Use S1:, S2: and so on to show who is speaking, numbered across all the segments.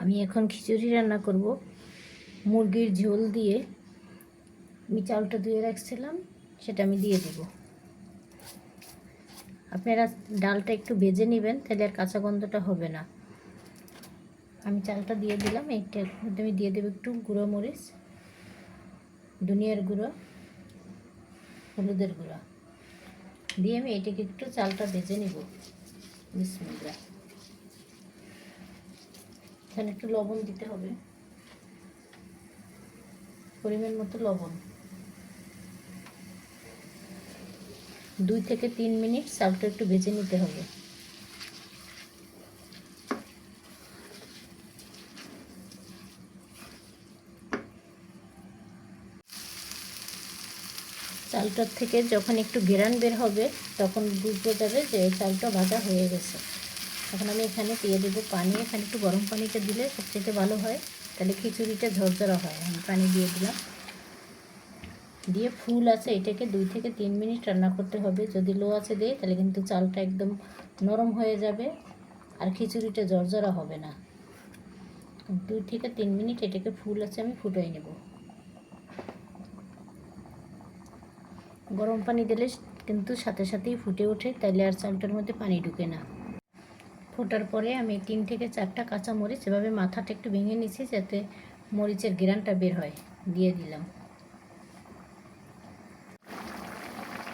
S1: আমি এখন খিচুড়ি রান্না করব। মুরগির ঝোল দিয়ে আমি চালটা ধুয়ে রাখছিলাম, সেটা আমি দিয়ে দেব। আপনারা ডালটা একটু ভেজে নেবেন, তাহলে আর কাঁচা গন্ধটা হবে না। আমি চালটা দিয়ে দিলাম একটা মধ্যে আমি দিয়ে দেবো একটু গুঁড়ো মরিচ, ধনিয়ার গুঁড়ো, হলুদের গুঁড়ো। দিয়ে আমি এটাকে একটু চালটা ভেজে নিব। বিসমিল্লাহ। এখানে একটু লবণ দিতে হবে। পরিমাণ মতো লবণ। দুই থেকে তিন মিনিট চালটা একটু ভেজে নিতে হবে। চালটার থেকে যখন একটু গেরান বের হবে, তখন বুঝতে যাবে যে চালটা ভাজা হয়ে গেছে। এখন আমি এখানে দিয়ে দেবো পানি। এখানে একটু গরম পানিটা দিলে সবচেয়ে ভালো হয়। তাহলে খিচুড়িটা ঝরঝরা হয়। আমি পানি দিয়ে দিলাম। দিয়ে ফুল আছে, এটাকে দুই থেকে তিন মিনিট রান্না করতে হবে। যদি লো আছে দেয় তাহলে কিন্তু চালটা একদম নরম হয়ে যাবে। আর খিচুড়িটা ঝরঝরা হবে না। দুই থেকে তিন মিনিট এটাকে ফুল আছে, আমি ফুটাই নেব। গরম পানি দিলে কিন্তু সাথে সাথেই ফুটে ওঠে। তাহলে আর চালটার মধ্যে পানি ঢুকে না। ফোটার পরে আমি তিন থেকে চারটা কাঁচা মরিচ এভাবে মাথাটা একটু ভেঙে নিচ্ছি যাতে মরিচের গ্রানটা বের হয়, দিয়ে দিলাম।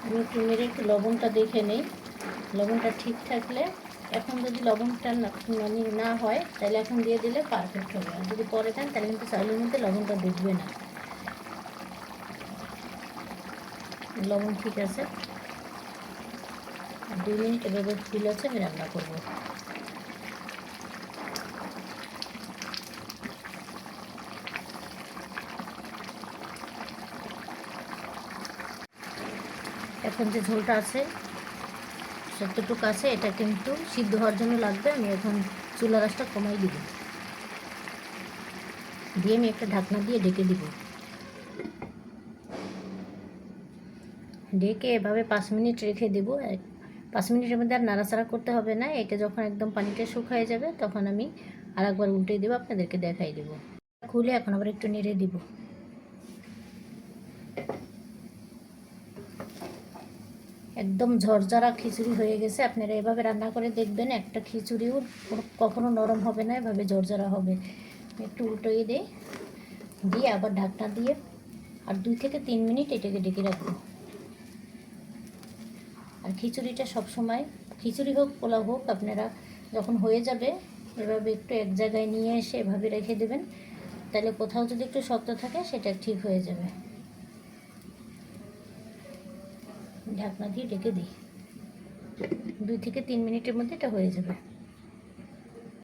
S1: আমি একটু মেরে একটু লবণটা দেখে নেই। লবণটা ঠিক থাকলে, এখন যদি লবণটা মানে না হয়, তাহলে এখন দিয়ে দিলে পারফেক্ট হবে। আর যদি পরে দেন, তাহলে কিন্তু চাউলের মধ্যে লবণটা ঢুকবে না। লবণ ঠিক আছে। দুই মিনিট এভাবে ফুল আছে, আমি রান্না করব। এখন যে ঝোলটা আছে সত্যটুকু আছে, এটা কিন্তু সিদ্ধ হওয়ার জন্য লাগবে। আমি এখন চুলা রাসটা কমাই দিব। দিয়ে আমি একটা ঢাকনা দিয়ে ডেকে দিব। ডেকে এভাবে পাঁচ মিনিট রেখে দেবো। পাঁচ মিনিটের মধ্যে আর নাড়াচাড়া করতে হবে না। এটা যখন একদম পানিটা শুকায় যাবে, তখন আমি আর একবার উল্টে দেবো, আপনাদেরকে দেখাই দেবো। খুলে এখন আবার একটু নেড়ে দিব। একদম ঝরঝরা খিচুড়ি হয়ে গেছে। আপনারা এভাবে রান্না করে দেখবেন, একটা খিচুড়িও কখনো নরম হবে না, এভাবে ঝরঝরা হবে। একটু উল্টোই দিই দিয়ে আবার ঢাকনা দিয়ে আর দুই থেকে তিন মিনিট এটাকে ডেকে রাখব। আর খিচুড়িটা সব সময় খিচুড়ি হোক, পোলাও হোক, আপনারা যখন হয়ে যাবে, এভাবে একটু এক জায়গায় নিয়ে এসে এভাবে রেখে দেবেন, তাহলে কোথাও যদি একটু শক্ত থাকে, সেটা ঠিক হয়ে যাবে। ঢাকনা দিয়ে ঢেকে দিই। দুই থেকে তিন মিনিটের মধ্যে এটা হয়ে যাবে।